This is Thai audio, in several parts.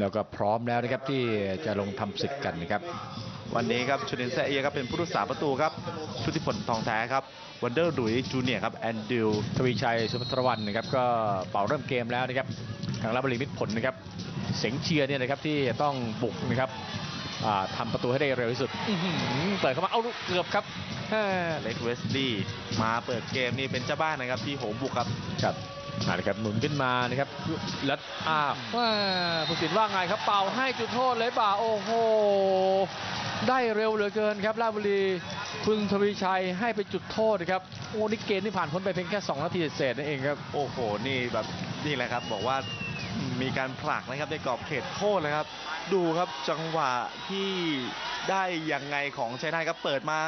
แล้วก็พร้อมแล้วนะครับที่จะลงทำศึกกันนะครับ วันนี้ครับชุนินแซเอียครับเป็นผู้รักษาประตูครับชุติพลทองแท้ครับวันเดอร์หลุยส์จูเนียร์ครับแอนดิวทวีชัยสุภัทรวันนะครับก็เป่าเริ่มเกมแล้วนะครับทางราชบุรีมิตรผลนะครับเสียงเชียร์เนี่ยนะครับที่ต้องบุกนะครับอ่าทำประตูให้ได้เร็วที่สุดอื้อหือเปิดเข้ามาเอาลูกเกือบครับแม่เล็กเวสลีย์มาเปิดเกมนี่เป็นเจ้าบ้านนะครับที่โหมบุกครับครับ เอาละครับหมุนขึ้นมานะครับแล้วอ้าวว่าผู้สินว่าไงครับเป่าให้จุดโทษเลยเปล่าโอ้โหได้เร็วเหลือเกินครับราชบุรีคุณทวีชัยให้ไปจุดโทษนะครับโอ้นี่เกมที่ผ่านพ้นไปเพียงแค่ 2 นาทีเศษนั่นเองครับโอ้โหนี่แบบนี่แหละครับบอกว่ามีการผลักนะครับในกรอบเขตโทษเลยครับ ดูครับจังหวะที่ได้ยังไงของชัยนาทครับเปิดมา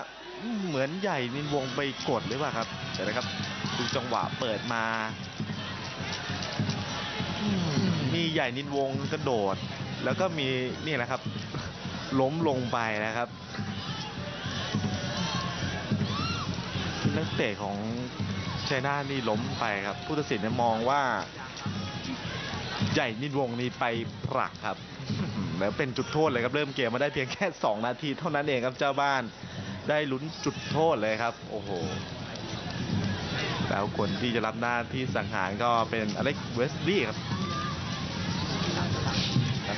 อืมเหมือนใหญ่นินวงไปกดหรือเปล่าครับเดี๋ยวนะครับดูจังหวะเปิดมาอื มีใหญ่นินวงกระโดด แล้วก็มีนี่แหละครับ ล้มลงไปนะครับนักเตะของชัยนาทนี่ล้มไปครับผู้ตัดสินมองว่า ใหญ่นินวงนี่ไปผลักครับแล้วเป็นจุดโทษเลยครับเริ่มเกมมาได้เพียงแค่ 2 นาที เท่านั้นเองครับเจ้าบ้านได้ลุ้นจุดโทษเลยครับ โอ้โหแล้วคนที่จะรับหน้าที่สังหารก็เป็นอเล็กเวสลีย์ครับ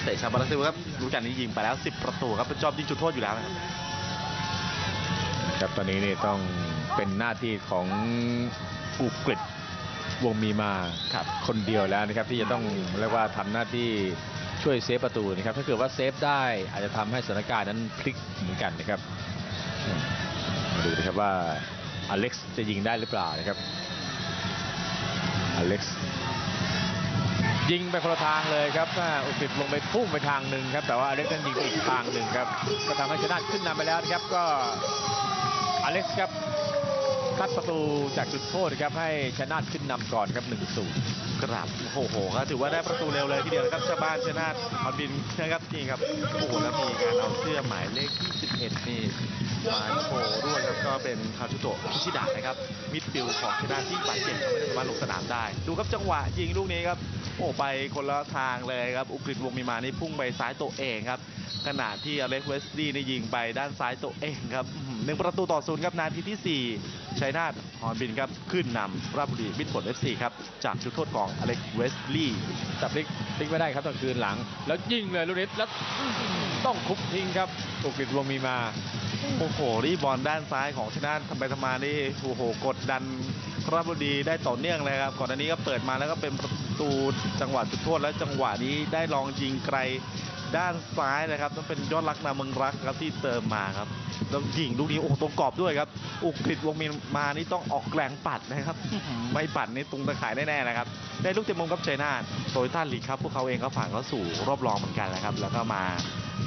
ตะชาวบราซิลครับรู้จักนี้ยิงไปแล้ว 10 ประตูครับเป็นจอบยิงจุดโทษอยู่แล้วนะครับครับตอนนี้นี่ต้องเป็นหน้าที่ของอุกฤษวงมีมาครับคนเดียวแล้วนะครับ ที่จะต้องเรียกว่าทำหน้าที่ช่วยเซฟประตูนะครับถ้าเกิดว่าเซฟได้อาจจะทำให้สถานการณ์นั้นพลิกเหมือนกันนะครับมาดูนะครับว่าอเล็กซ์จะยิงได้หรือเปล่านะครับอเล็กซ์ ยิงไปคนละทางเลยครับอ่าอุกฤษลงไปพุ่งไปทางหนึ่งครับ แต่ว่าอเล็กซ์นั้นยิงอีกทางหนึ่งครับ ก็ทำให้ชนะขึ้นนำไปแล้วนะครับ ก็อเล็กซ์ครับคัดประตูจากจุดโทษครับให้ชนะขึ้นนำก่อนครับ1-0ครับโอ้โหก็ถือว่าได้ประตูเร็วเลยทีเดียวนะครับชาวบ้านชนาทฮอนบินนะครับนี่ครับโอ้โหแล้วมีการเอาเสื้อหมายเลขที่11นี่ มาโชว์ด้วยครับก็เป็นคาชุโตะคิชิดะนะครับมิดฟิลของชนาทที่บาดเจ็บไม่สามารถลงสนามได้ ดูครับจังหวะยิงลูกนี้ครับโอ้ไปคนละทางเลยครับอุกฤษวงมีมานี่พุ่งไปซ้ายตัวเองครับขณะที่อเล็กเวสตี้นี่ยิงไปด้านซ้ายตัวเองครับหนึ่งประตูต่อศูนย์ครับนาทีที่สี่ ชัยนาทฮอนบินครับขึ้นนำราชบุรีมิตรผล FC ครับจากจุดโทษของอเล็กซ์เวสลีย์แต่พลิกพลิกไม่ได้ครับตอนคืนหลัง แล้วยิงเลยลูกนี้แล้วต้องคุบทิ้งครับอุกฤษวงมีมาโอ้โหนี่บอลด้านซ้ายของชนะทำไปทำมานี่โอ้โหกดดันราชบุรีได้ต่อเนื่องเลยครับก่อนอันนี้ก็เปิดมาแล้วก็เป็นประตูจังหวะจุดโทษและจังหวะนี้ได้ลองยิงไกล ด้านซ้ายนะครับต้องเป็นยอดรักนาเมืองรักครับที่เติมมาครับแล้วยิงลูกนี้โอ้โหตรงกรอบด้วยครับอุกฤษวงมีมานี่ต้องออกแรงปัดนะครับ ไม่ปัดนี่ตรงตะข่ายแน่ๆนะครับ ได้ลูกเต็มมุมครับชัยนาทโตโยต้าลีกครับพวกเขาเองก็ผ่านเข้าสู่รอบรองเหมือนกันนะครับ แล้วก็มา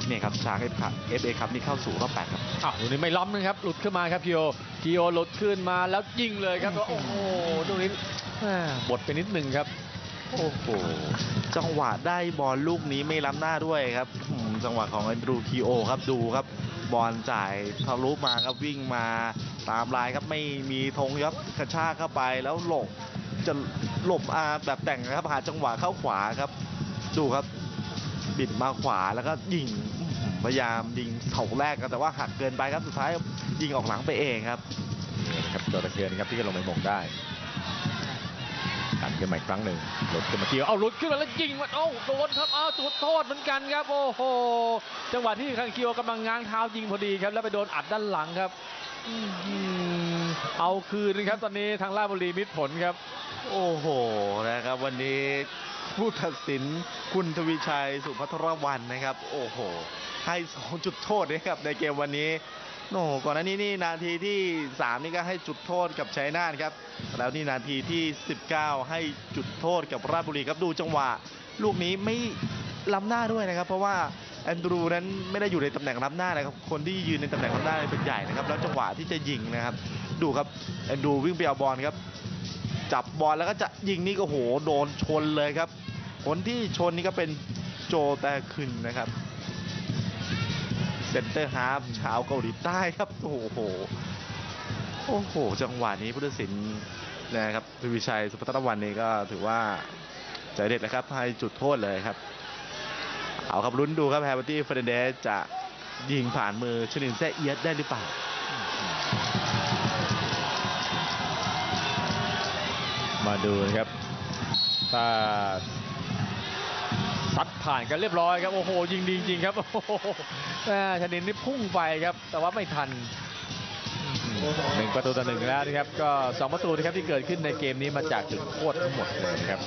เนี่ยครับช้างเอฟเอฟเอครับนี่เข้าสู่รอบแปดครับอ้าวลูกนี้ไม่ล้อมนะครับหลุดขึ้นมาครับคิโอคิโอหลุดขึ้นมาแล้วยิงเลยครับโอ้โหลูกนี้แม่บดไปนิดหนึ่งครับ โอ้โห จังหวะได้บอลลูกนี้ไม่ล้ำหน้าด้วยครับ จังหวะของแอนดรูคีโอครับดูครับ บอลจ่ายทะลุมาครับวิ่งมาตามลายครับไม่มีธงครับกระชากเข้าไปแล้วหลบจะหลบอาแบบแต่งครับหาจังหวะเข้าขวาครับ ดูครับ บิดมาขวาแล้วก็ยิงพยายามยิงเสาแรกครับแต่ว่าหักเกินไปครับสุดท้ายยิงออกหลังไปเองครับนี่ครับตัวตะเคียนครับที่จะลงไปหมงได้ ขึ้นมาอีกครั้งหนึ่งหลุดขึ้นมาคิโอเอาหลุดขึ้นมาแล้วยิงมันเอ้าโดนครับเอาจุดโทษเหมือนกันครับโอ้โหจังหวะที่คังคิโอกำลังง้างเท้ายิงพอดีครับแล้วไปโดนอัดด้านหลังครับอื้อหือเอาคืนนะครับตอนนี้ทางราชบุรีมิตรผลครับ โอ้โหนะครับ วันนี้ผู้ตัดสินคุณทวีชัยสุภัทรวันนะครับ โอ้โหให้สองจุดโทษนะครับในเกมวันนี้ โอ้ก่อนหน้านี้นี่นาทีที่ 3 นี่ก็ให้จุดโทษกับชัยนาทครับ แล้วนี่นาทีที่ 19 ให้จุดโทษกับราชบุรีครับดูจังหวะ ลูกนี้ไม่ล้ำหน้าด้วยนะครับ เพราะว่าแอนดรูนั้นไม่ได้อยู่ในตำแหน่งล้ำหน้านะครับ คนที่ยืนในตำแหน่งล้ำหน้าเป็นใหญ่นะครับ แล้วจังหวะที่จะยิงนะครับ ดูครับแอนดรูวิ่งไปเอาบอลครับ จับบอลแล้วก็จะยิงนี่ก็โหโดนชนเลยครับ คนที่ชนนี่ก็เป็นโจแตคึนนะครับ เซนเตอร์ฮาฟชาวเกาหลีใต้ครับ โอ้โห โอ้โห จังหวะนี้พุทธศิลป์นะครับทวีชัยสุภัทรวันนี่ก็ถือว่าใจเด็ดเลยครับ ให้จุดโทษเลยครับ เอาครับลุ้นดูครับแฮร์รี่เฟรนเดสจะยิงผ่านมือชนินแซเอียดได้หรือเปล่ามาดูนะครับถ้า ซัดผ่านกันเรียบร้อยครับ โอ้โห ยิงดีจริงครับ โอ้โหแม่ชนินนี่พุ่งไปครับ แต่ว่าไม่ทันหนึ่งประตูต่อหนึ่งแล้วนะครับ ก็สองประตูนะครับที่เกิดขึ้นในเกมนี้มาจากจุดโทษทั้งหมดเลยนะครับ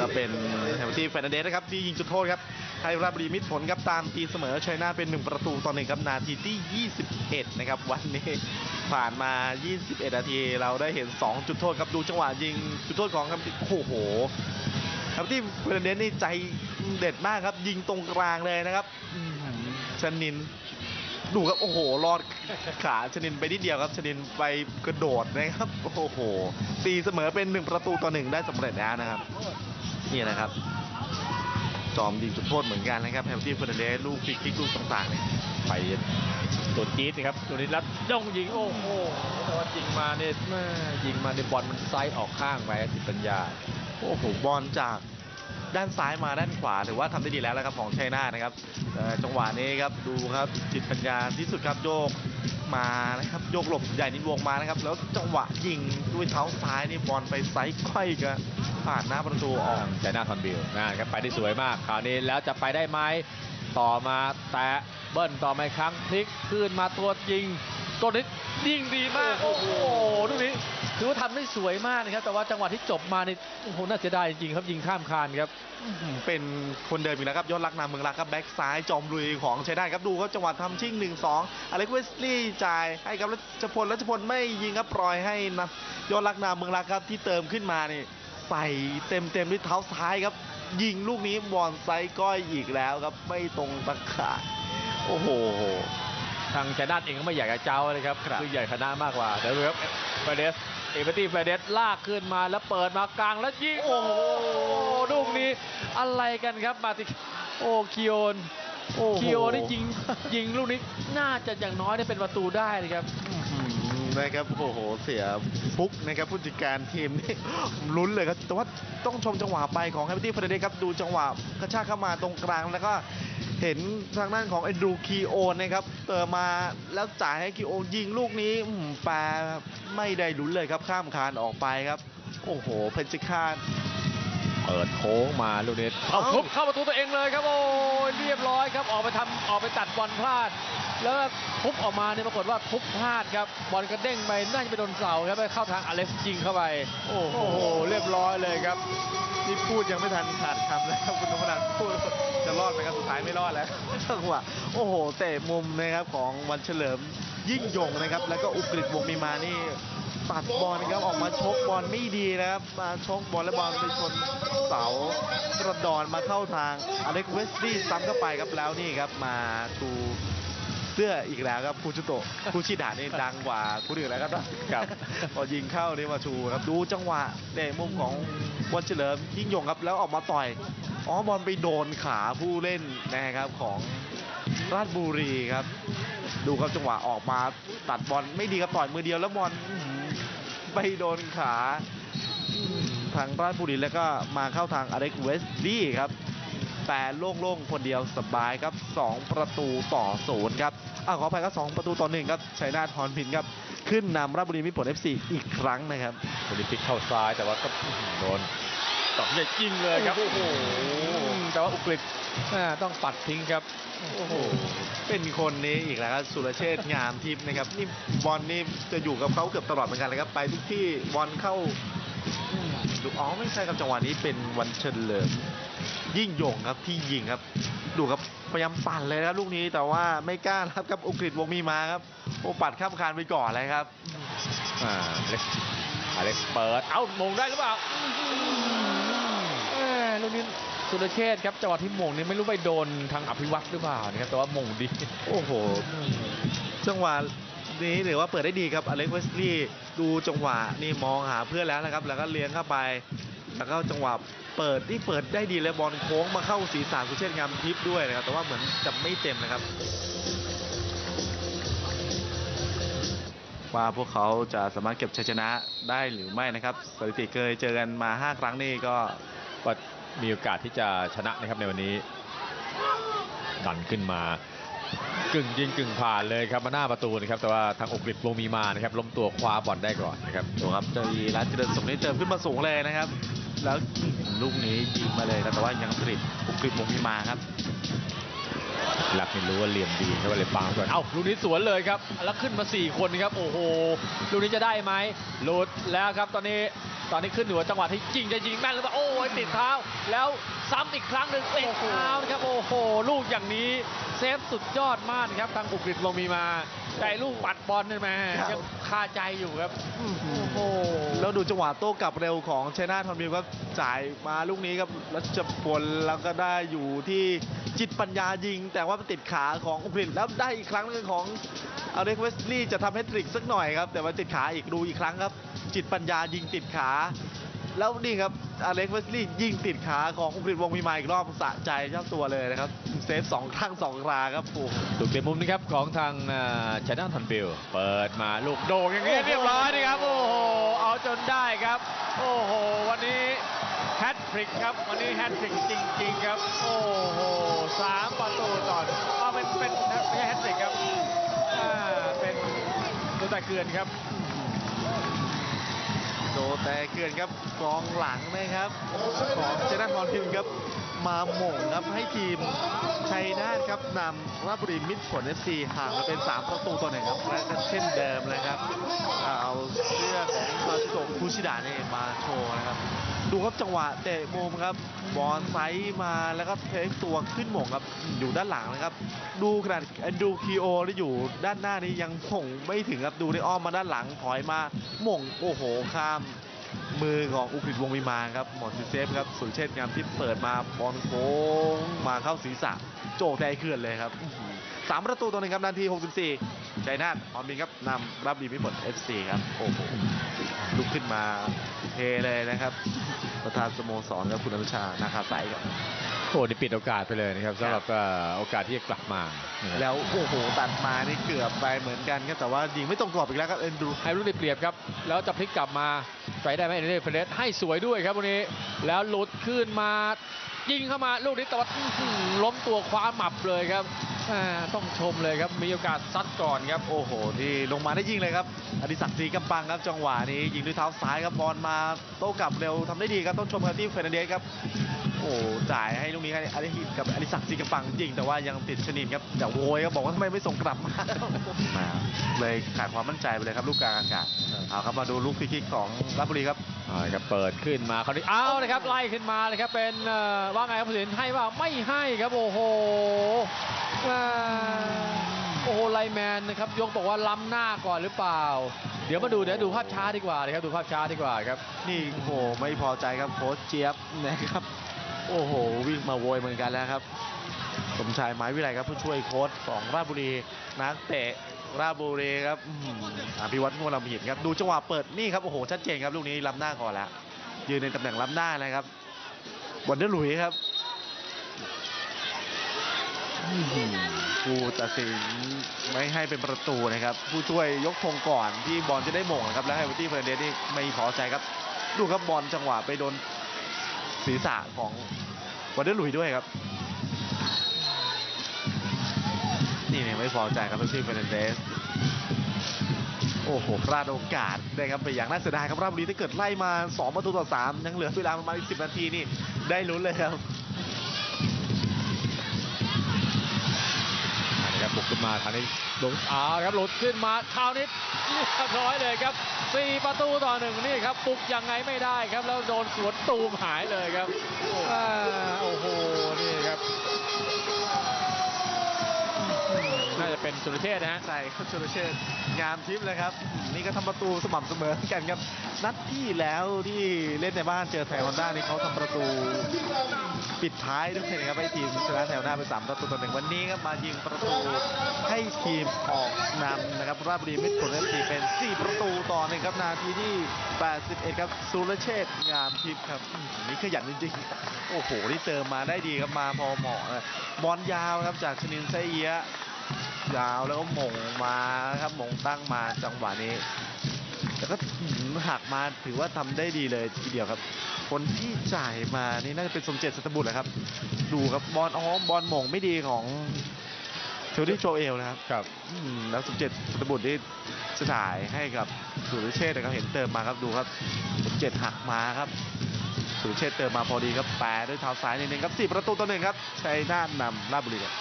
ก็เป็นแฮมเบอร์ตี้เฟนเดสนะครับที่ยิงจุดโทษครับให้ราบรีมิตรผลครับตามตีเสมอชัยนาเป็น1ประตูต่อหนึ่งครับนาทีที่ 21 นะครับ วันนี้ผ่านมา 21 นาที เราได้เห็น 2 จุดโทษครับดูจังหวะยิงจุดโทษของครับโอ้โห แฮมเบอร์ตี้เฟรนเดสนี่ใจเด็ดมากครับ ยิงตรงกลางเลยนะครับชนินดูครับโอ้โหรอดขาชนินไปนิดเดียวครับชนินไปกระโดดนะครับโอ้โหตีเสมอเป็นหนึ่งประตูต่อหนึ่งได้สำเร็จแล้วนะครับนี่นะครับ จอมยิงจุดโทษเหมือนกันนะครับแฮมตี้เฟอร์นันเดสลูกฟรีคิกลูกต่างๆเนี่ยไปตัวจี๊ดนะครับตัวนี้รัดย่องยิงโอ้โหแต่ว่ายิงมาเนี่ยยิงมาในบอลมันไซด์ออกข้างไปติดปัญญา โอ้โหบอลจากด้านซ้ายมาด้านขวาถือว่าทำได้ดีแล้วนะครับของชัยนานะครับจังหวะนี้ครับดูครับจิตปัญญาที่สุดครับโยกมานะครับโยกหลบใหญ่นิดวงมานะครับ แล้วจังหวะยิงด้วยเท้าซ้ายนี่บอลไปไซส์ค่อยกันผ่านหน้าประตูออกใจหน้าทอนบิลนะครับไปได้สวยมากคราวนี้แล้วจะไปได้ไหมต่อมาแตะเบิ้ลต่อมาครั้งพลิกขึ้นมาตัวยิง ตัวนี้ยิงดีมาก โอ้โหลูกนี้ถือว่าทำได้สวยมากนะครับ แต่ว่าจังหวะที่จบมานี่โอ้โหน่าเสียดายจริงๆครับยิงข้ามคานครับอื้อหือเป็นคนเดิมอีกแล้วครับยอดรักนามเมืองรักครับแบ็กซ้ายจอมลุยของชัยนาทครับดูครับจังหวะทำชิ่ง 1 2อเล็กเวสลี่จ่ายให้กับรัชพลรัชพลไม่ยิงครับปล่อยให้นะยอดรักนามเมืองรักครับที่เติมขึ้นมานี่ใส่เต็มเต็มๆด้วยเท้าซ้ายครับ ยิงลูกนี้บอลไซส์ก้อยอีกแล้วครับไม่ตรงตะข่ายโอ้โห ทางชยนาทเองก็ไม่อยากจะเจ้าเลยครับครับคือใหญ่คณะมากกว่าเดี๋ยวดูครับเฟเดสเอเบตี้เฟเดสลากขึ้นมาแล้วเปิดมากลางแล้วยิงโอ้โหลูกนี้อะไรกันครับมาติโอ้คิโอนโอ้โหคิโอนี่ยิงยิงลูกนี้น่าจะอย่างน้อยได้เป็นประตูได้เลยครับอืม นะครับโอ้โหเสียฟุกนะครับผู้จัดการทีมนี่ลุ้นเลยครับแต่ว่าต้องชมจังหวะไปของแฮปปี้เฟรเดครับดูจังหวะกระชากเข้ามาตรงกลางแล้วก็เห็นทางด้านของเอ็นดูคีโอนะครับเติมมาแล้วจ่ายให้คีโอยิงลูกนี้แปรไม่ได้ลุ้นเลยครับข้ามคานออกไปครับ โอ้โห เพนจิคานเปิดโค้งมาลูกนี้เอาทุบเข้าประตูตัวเองเลยครับโอ้ยเรียบร้อยครับออกไปทำออกไปตัดบอลพลาด แล้วทุบออกมาเนี่ยปรากฏว่าทุบพลาดครับ บอลกระเด้งไปน่าจะไปโดนเสาครับไปเข้าทางอเล็กซ์ยิงเข้าไปโอ้โหโอ้โห เรียบร้อยเลยครับ นี่พูดยังไม่ทันขาดคำเลยครับคุณนพนันพูดจะรอดไหมครับสุดท้ายไม่รอดแล้วจังหวะโอ้โหเตะมุมนะครับของวันเฉลิมยิ่งยงนะครับ แล้วก็อุกฤษวงศ์มีมานี่ตัดบอลนะครับออกมาชกบอลไม่ดีนะครับ มาชกบอลและบอลไปชนเสากระดอนมาเข้าทางอเล็กเวสลี่ซ้ำเข้าไปครับแล้วนี่ครับมาชู เสื้ออีกแล้วครับคูชิโตะคูชิดานี่ดังกว่าคูอื่นแล้วครับครับพอยิงเข้านี่มาชูครับดูจังหวะเตะมุมของวันเฉลิมยิ่งยงครับแล้วออกมาต่อยอ๋อบอลไปโดนขาผู้เล่นนะครับของราชบุรีครับ ดูครับจังหวะออกมาตัดบอลไม่ดีครับต่อยมือเดียวแล้วบอลอื้อหือไปโดนขาอืมทางราชบุรีแล้วก็มาเข้าทางอเล็กเวสลี่ครับ แต่โล่งๆคนเดียวสบายครับ 2 ประตูต่อศูนย์ครับอ่าขออภัยครับ2ประตูต่อหนึ่งครับชัยนาทฮอนพินครับ ขึ้นนำราชบุรีมิตรผล FC อีกครั้งนะครับโอลิมปิกเข้าซ้ายแต่ว่าก็โดนตอกใหญ่ยิงเลยครับโอ้โหมแต่ว่าอุกฤษอ่าต้องปัดทิ้งครับโอ้โหเป็นคนนี้อีกแล้วครับสุรเชษฐ์งามทิพย์นะครับนี่บอลนี่จะอยู่กับเขาเกือบตลอดเหมือนกันเลยครับไปทุกที่บอลเข้าอืมดูอ๋อไม่ใช่ครับจังหวะนี้เป็นวันเฉลิม ยิ่งยงครับที่ยิงครับ ดูครับพยายามปั่นเลยนะครับลูกนี้แต่ว่าไม่กล้ารับครับอุกฤษวงศ์มีมาครับโอ้ปัดข้ามคานไปก่อนเลยครับอ่าอเล็กซ์อเล็กซ์เปิดเอ้ามงได้หรือเปล่าเอ้ยลูกนี้สุรเชษฐ์ครับจังหวะที่มงนี่ไม่รู้ไปโดนทางอภิวัตรหรือเปล่านะครับแต่ว่ามงดีโอ้โหจังหวะนี้ถือว่าเปิดได้ดีครับอเล็กเวสลี่ดูจังหวะนี่มองหาเพื่อนแล้วนะครับ แล้วก็เลี้ยงเข้าไป แล้วก็จังหวะ เปิดที่เปิดได้ดีเลยบอลโค้งมาเข้าศีรษะกุเชษฐ์งามทิพย์ด้วยนะครับ แต่ว่าเหมือนจะไม่เต็มนะครับ ว่าพวกเขาจะสามารถเก็บชัยชนะได้หรือไม่นะครับสถิติเคยเจอกันมา 5 ครั้งนี่ก็ก็มีโอกาสที่จะชนะนะครับในวันนี้ ดันขึ้นมากึ่งยิงกึ่งผ่านเลยครับมาหน้าประตูนะครับแต่ว่าทางอกฤษวงมีมานะครับล้มตัวคว้าบอลได้ก่อนนะครับดูครับเจอรัตเจริญสงนี่เติมขึ้นมาสูงเลยนะครับ แล้วลูกนี้ยิงมาเลยครับแต่ว่ายังกริบอุกฤษวงพิมาครับลักนี่รู้ว่าเหลี่ยมดีครับก็เลยปาก่อนเอ้าลูกนี้สวนเลยครับ แล้วขึ้นมา 4 คนครับ โอ้โห ลูกนี้จะได้ไหมหลุดแล้วครับ ตอนนี้ ตอนนี้ขึ้นอยู่กับจังหวะที่ยิงจะยิงแม่นหรือเปล่า โอ้ยติดเท้า แล้วซ้ำอีกครั้งหนึ่งติดเท้านะครับ โอ้โห ลูกอย่างนี้เซ ฟสุดยอดมากนะครับทางอุกฤษวงมีมาใจลูกปัดบอลนี่แม่ครับยังคาใจอยู่ครับโอ้โหแล้วดูจังหวะโต้กลับเร็วของชัยนาทอนบิลก็จ่ายมาลูกนี้ครับรัชพลแล้วก็ได้อยู่ที่จิตปัญญายิง แต่ว่ามันติดขาของอุกฤษแล้วได้อีกครั้งหนึงของอเล็กเวสลีย์จะทำให้ทริกสักหน่อยครับ แต่ว่าติดขาอีกดูอีกครั้งครับ จิตปัญญายิงติดขา แล้วนี่ครับอเล็กเวสลีย์ยิงติดขาของอุกฤษวงศ์มีมาอีกรอบสะใจเจ้าตัวเลยนะครับเซฟสองครั้งสองคราครับโอ้โหถูกเตะมุมนะครับของทางชนะทันบิลเปิดมาลูกโด่งอย่างนี้เรียบร้อยนะครับโอ้โหเอาจนได้ครับ โอ้โห วันนี้แฮตทริกครับ วันนี้แฮตทริกจริง ๆ ครับ โอ้โหสามประตูต่อเอาเป็นเป็นไม่ใช่แฮตทริกครับอ่าเป็นตัวแต่เกือนครับโด แต่เกลื่อนครับกองหลังนะครับของเจนัทมอนพิมพ์ครับ มาหม่งครับให้ทีมชัยนาทครับนำราชบุรีมิตรผล FC ห่างมาเป็น 3 ประตูต่อหนึ่งครับและเช่นเดิมเลยครับ เอาเสื้อของซาซิโกะคูชิดะนี่มาโชว์นะครับ ดูครับจังหวะเตะมุมครับบอลไซส์มาแล้วก็เทคตัวขึ้นหม่งครับอยู่ด้านหลังนะครับ ดูขนาดดูคีโอที่อยู่ด้านหน้านี้ยังหม่งไม่ถึงครับดูได้อ้อมมาด้านหลังถอยมาหม่งโอ้โหข้าม มือของอุกฤษวงวิมานครับหมดซิเซฟครับสุเชษงามที่เปิดมาบอลโค้งมาเข้าศีรษะ โจกใจเขื่อนเลยครับสามประตูต่อหนึ่งครับนาที 64ใจนาทพร้อมบินครับนำรับดีมิผล FC ครับโอ้โหลุกขึ้นมา เทเลยนะครับ ประธานสโมสรครับคุณอนุชานาคาใสครับโอ้นี่ปิดโอกาสไปเลยนะครับสำหรับเอ่อโอกาสที่จะกลับมานะครับแล้วโอ้โหตัดมานี่เกือบไปเหมือนกันครับแต่ว่ายิงไม่ตรงกรอบอีกแล้วครับเอ็นดูให้ลูกได้เปรียบครับ แล้วจะพลิกกลับมาไปได้ไหมเอเนเฟเรสให้สวยด้วยครับวันนี้ แล้วหลุดขึ้นมา ยิงเข้ามาลูกนี้แต่ว่าล้มตัวคว้าหมับเลยครับต้องชมเลยครับมีโอกาสซัดก่อนครับ โอ้โหนี่ลงมาได้ยิงเลยครับอดิศักดิ์ศรีกำปังครับจังหวะนี้ยิงด้วยเท้าซ้ายครับบอลมาโต้กลับเร็วทำได้ดีครับต้องชมครับที่เฟรนเดสครับ อ้โหจ่ายให้ลูกนี้ให้อดิหิตกับอดิศักดิ์ศรีกำปังยิง แต่ว่ายังติดชนินครับแต่โวยครับบอกว่าทำไมไม่ส่งกลับมามาเลยขาดความมั่นใจไปเลยครับ ลูกกลางอากาศเอาครับมาดูลูกฟรีคิกของราชบุรีครับเอาละครับเปิดขึ้นมาคราวนี้เอาเลยครับไล่ขึ้นมาเลยครับเป็นเอ่อว่าไงครับผู้ตัดสินให้ว่าไม่ให้ครับโอ้โหอ่าโอ้โหไลแมนนะครับยกบอกว่าล้ำหน้าก่อนหรือเปล่า เดี๋ยวมาดูเดี๋ยวดูภาพช้าดีกว่านะครับดูภาพช้าดีกว่าครับ นี่โอ้โหไม่พอใจครับโค้ชเจี๊ยบนะครับ โอ้โห วิ่งมาโวยเหมือนกันแล้วครับ สมชายไม้วิไลครับผู้ช่วยโค้ชของราชบุรีนักเตะราชบุรีครับอภิวัตรมัวลำหินครับดูจังหวะเปิดนี่ครับโอ้โหชัดเจนครับลูกนี้ล้ำหน้าก่อนแล้วยืนในตำแหน่งล้ำหน้านะครับวันเดอร์ลุยครับผู้ตัดสินไม่ให้เป็นประตูนะครับ ผู้ช่วยยกธงก่อนที่บอลจะได้หม่งนะครับแล้วไฮเวอร์ตี้เฟรนเดสนี่ไม่พอใจครับ ดูครับบอลจังหวะไปโดน ศีรษะของวันเดอร์หลุยด้วยครับ นี่เนี่ยไม่พอใจครับที่เฟรนเดสโอ้โหพลาดโอกาสนะครับไปอย่างน่าเสียดายครับราชบุรีถ้าเกิดไล่มา 2 ประตูต่อ 3 ยังเหลือเวลาประมาณอีก10 นาทีนี่ ได้ลุ้นเลยครับ บบุกขึ้นมาทางนี้ลงเอาละครับหลุดขึ้นมาคราวนี้เรียบร้อยเลยครับสี่ประตูต่อหนึ่งนี่ครับบุกยังไงไม่ได้ครับ แล้วโดนสวนตูมหายเลยครับอ่าโอ้โห เป็นสุรเชษนะฮะใช่ครับชุรเชษงามทิพย์เลยครับ นี่ก็ทำประตูสม่ำเสมอกันครับนัดที่แล้วที่เล่นในบ้านเจอไทยฮอนด้านี่เขาทำประตูปิดท้ายด้วยนะครับให้ทีมชนะไทยฮอนด้าไปสามประตูต่อหนึ่งวันนี้ครับมายิงประตูให้ทีมออกนำนะครับราชบุรีมิตรผลเอฟซีเป็น 4 ประตูต่อหนึ่งครับนาทีที่ 81 ครับสุรเชษงามทิพย์ครับนี่ขยันจริงๆโอ้โหนี่เติมมาได้ดีครับมาพอเหมาะบอลยาวครับจากชนินไซเอียะ ยาวแล้วก็หม่งมาครับหม่งตั้งมาจังหวะนี้แแต่ก็หืมหักมาถือว่าทำได้ดีเลยทีเดียวครับ คนที่จ่ายมานี่น่าจะเป็นสมเจตสัตบุตรแหละครับ ดูครับบอลอ๋อบอลหม่งไม่ดีของเทอรี่โจเอลนะครับครับอืมแล้วสมเจตสัตบุตรนี่จะจ่ายให้กับสุริเชษฐ์นะครับเห็นเติมมาครับดูครับสมเจตหักมาครับสุริเชษฐ์เติมมาพอดีครับแปรด้วยเท้าซ้ายนิดนึงครับสี่ประตูต่อหนึ่งครับชัยนาทนำราชบุรีครับ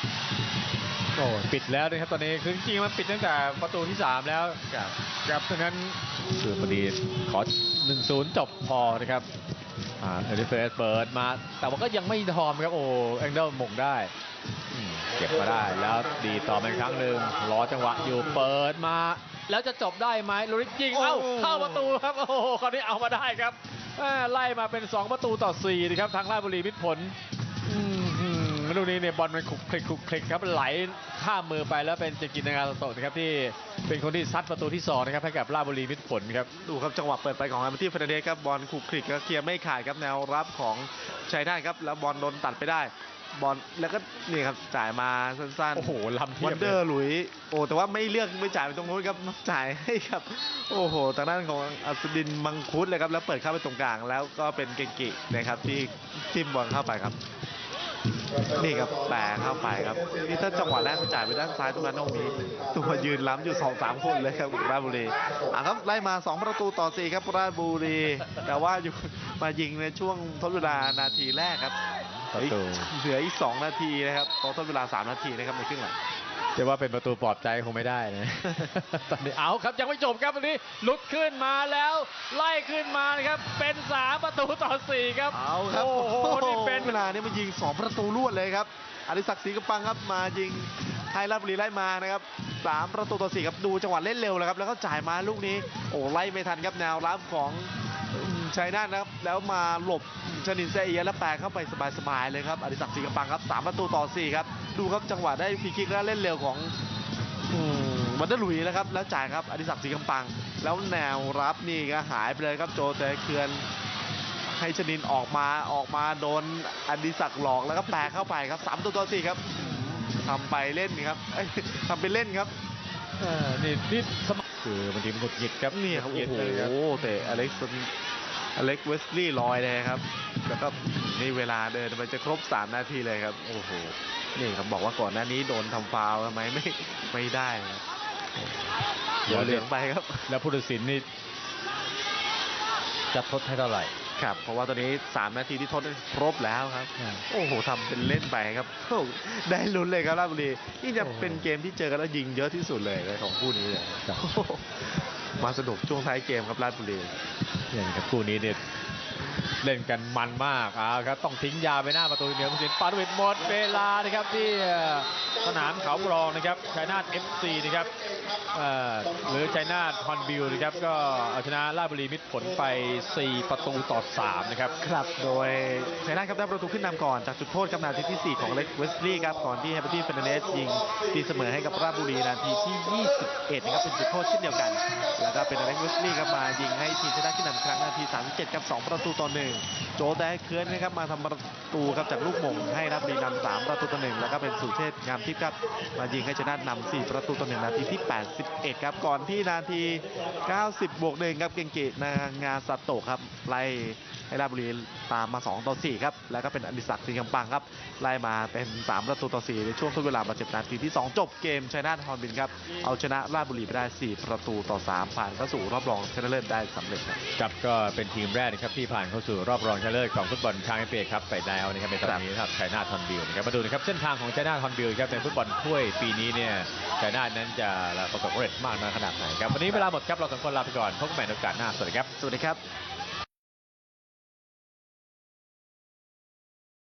โอ้ปิดแล้วนะครับตอนนี้คือจริงๆมันปิดตั้งแต่ประตูที่ 3 แล้วครับครับดังนั้นคือพอดีขอ 1-0 จบพอนะครับอ่าเอลิเฟสเปิดมา แต่ว่าก็ยังไม่ทอมครับโอ้แองเดิลหม่งได้อืมเก็บมาได้แล้วดีต่อมาอีกครั้งหนึ่งรอจังหวะอยู่เปิดมา แล้วจะจบได้ไหมลูริยิงเอ้าโอ้ เข้าประตูครับโอ้โหคราวนี้เอามาได้ครับอ่าไล่มาเป็น 2 ประตูต่อ4นะครับทางราชบุรีมิตรผลอืมอืม ลูกนี้เนี่ยบอลมันคลุกคลิกคลุกคลิกครับไหลข้ามมือไปแล้วเป็นเจกินนางาโตะนะครับที่เป็นคนที่ซัดประตูที่สองนะครับให้กับราชบุรีมิตรผลครับดูครับจังหวะเปิดไปของอาร์เมตี้เฟรนเดสครับบอลขูกคลิกก็เคลียร์ไม่ขาดครับแนวรับของชัยนาทครับแล้วบอลโดนตัดไปได้บอลแล้วก็นี่ครับจ่ายมาสั้นๆโอ้โหลำเทีวัยนบเดเลอยร์หลุยโอ้แต่ว่าไม่เลือกไม่จ่ายไปตรงนู้นครับจ่ายให้ครับ โอ้โหทางด้านของอัสดินมังคุดเลยครับแล้วเปิดเข้าไปตรงกลาง แล้วก็เป็นเกงกินะครับที่ทิมบอลเข้าไปครับ นี่ครับแปรเข้าไปครับนี่ถ้าจังหวะแรกจ่ายไปด้านซ้ายตรงนั้นต้องมีตัวยืนล้ำอยู่2อสามคนเลยครับราชบุรีอะครับไล่มา 2 ประตูต่อ4ครับราชบุรี แต่ว่าอยู่มายิงในช่วงทดเวลานาทีแรกครับประตูเหลืออีก2นาทีนะครับตอนทดเวลา3นาทีนะครับในครึ่งหลัง จะว่าเป็นประตูปลอบใจคงไม่ได้นะ ตอนนี้เอาครับยังไม่จบครับตอนนี้หลุดขึ้นมาแล้ว ไล่ขึ้นมานะครับ เป็นสามประตูต่อสี่ครับเอาครับโอ้โหนี่เป็นเวลานี้มายิง2ประตูรวดเลยครับอดิศักดิ์ศรีกำปังครับมายิงให้ราชบุรีไล่มานะครับสามประตูต่อสี่ครับดูจังหวะเล่นเร็วเลยครับ แล้วก็จ่ายมาลูกนี้โอ้ไล่ไม่ทันครับแนวรับของอืมชัยนาทนะครับแล้วมาหลบชนินเซเอียะแล้วแปลเข้าไปสบายๆเลยครับอดิศักดิ์ศรีกำปังครับสามประตูต่อสี่ครับ ดูครับจังหวะได้ฟรีคิกแล้วเล่นเร็วของอืมวันเดอร์หลุยส์นะครับ แล้วจ่ายครับอดิศักดิ์ศรีกำปัง แล้วแนวรับนี่ก็หายไปเลยครับโจเตเคือนให้ชนินออกมาออกมาโดนอดิศักดิ์หลอกแล้วก็แปรเข้าไปครับสามตัวต่อสี่ครับทำไปเล่นครับเอ้ยทำไปเล่นครับเออนี่นี่สมัครคือบางทีมันหงุดหงิดครับเนี่ยครับหงุดหโอ้งิดโหเลยครับเตะอเล็กซ์อเล็กซ์เวสลีย์ลอยเลยครับ แล้วก็นี่เวลาเดินไปจะครบ3นาทีเลยครับ โอ้โห นี่ครับบอกว่าก่อนหน้านี้โดนทำฟาวล์ทำไมไม่ไม่ได้ครับหัวเหลืองไปครับ แล้วผู้ตัดสินนี่จะทดให้เท่าไหร่ครับเพราะว่าตอนนี้ 3 นาทีที่ทดครบแล้วครับ โอ้โหทำเป็นเล่นไปครับโอ้โหได้ลุ้นเลยครับราชบุรีนี่จะโอ้โหเป็นเกมที่เจอกันแล้วยิงเยอะที่สุดเลยในของคู่นี้เลยครับโอ้โหมาสนุกช่วงท้ายเกมครับราชบุรีเนี่ยนะครับคู่นี้เนี่ย เล่นกันมันมากอ่าครับต้องทิ้งยาไปหน้าประตูเหนือมุสินปาดวิดหมดเวลานะครับที่สนามเขาปรองนะครับชายนาท FC นะครับ หรือชัยนาทฮอนบิลนะครับก็เอาชนะราชบุรีมิตรผลไป 4 ประตูต่อ 3 นะครับ ครับโดยชัยนาทครับได้ประตูขึ้นนำก่อนจากจุดโทษครับนาทีที่ 4 ของเล็กเวสลีย์ครับก่อนที่แฮปปี้เฟรนเดสยิงตีเสมอให้กับราชบุรีนาทีที่ 21 นะครับเป็นจุดโทษเช่นเดียวกัน แล้วก็เป็นเล็กเวสลีย์ครับมายิงให้ทีมชนาทขึ้นนำครั้งนาที 37 ครับ 2 ประตูต่อ 1 โจแดเคือนนะครับมาทำประตูครับจากลูกหม่งให้ราชบุรีนำ3ประตูต่อ 1 แล้วก็เป็นสุเชษงามทิพย์ครับมายิงให้ชนาทนำ4ประตูต่อ 1 นาทีที่81ครับ ก่อนที่นาที 90 บวกหนึ่งครับเกงกินางาซาโตครับ ไล่ให้ราชบุรีตามมา 2 ต่อ 4 ครับ แล้วก็เป็นอดิศักดิ์ศรีกำปังครับ ไล่มาเป็น 3 ประตูต่อ 4 ในช่วงทดเวลาบาดเจ็บนาทีที่ 2 จบเกมชัยนาทฮอนบินครับ เอาชนะราชบุรีไปได้ 4 ประตูต่อ 3 ผ่านเข้าสู่รอบรองชนะเลิศได้สำเร็จครับครับก็เป็นทีมแรกนะครับที่ผ่านเข้าสู่รอบรองชนะเลิศของฟุตบอลช้างเอเปครับไปแล้วนะครับในตอนนี้ครับชัยนาทฮอนบิลนะครับมาดูนะครับเส้นทางของชัยนาทฮอนบิลครับในฟุตบอลถ้วยปีนี้เนี่ยชัยนาทนั้นจะประสบำเร็จมากน้อยขนาดไหนครับวันนี้เวลาหมดครับเราสองคนลาไปก่อนพบกันใหม่ในโอกาสหน้าสวัสดีครับสวัสดีครับ